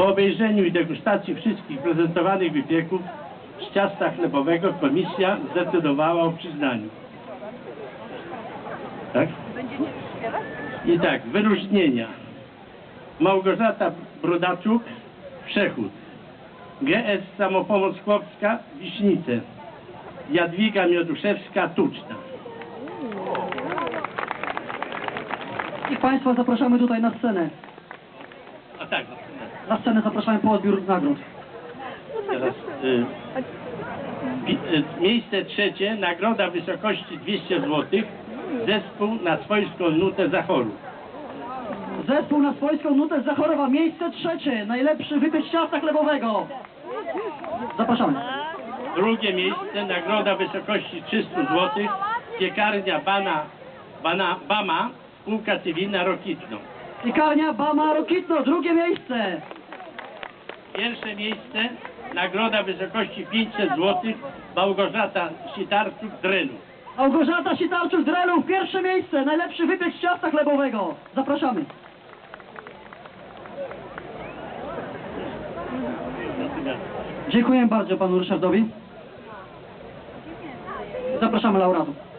Po obejrzeniu i degustacji wszystkich prezentowanych wypieków z ciasta chlebowego komisja zdecydowała o przyznaniu. Tak? I tak, wyróżnienia. Małgorzata Brodaczuk, Przechód. GS Samopomoc Chłopska, Wiśnice. Jadwiga Mioduszewska, Tuczna. I Państwa zapraszamy tutaj na scenę. Tak, Na scenę zapraszamy po odbiór nagród. teraz y, y, miejsce trzecie, nagroda w wysokości 200 zł, zespół na swojską nutę zachoru. Zespół na swojską nutę z Zachorowa, miejsce trzecie, najlepszy wypiek ciasta chlebowego. Zapraszamy. Drugie miejsce, nagroda w wysokości 300 zł, piekarnia Bana, Bana, Bama, spółka cywilna Rokitno. Piekarnia Bama Rokitno, drugie miejsce. Pierwsze miejsce, nagroda wysokości 500 zł, Małgorzata Sitarczuk, Drenu. Małgorzata Sitarczuk z Relów, pierwsze miejsce, najlepszy wypiek ciasta chlebowego. Zapraszamy. Dziękuję bardzo panu Ryszardowi. Zapraszamy laureatów.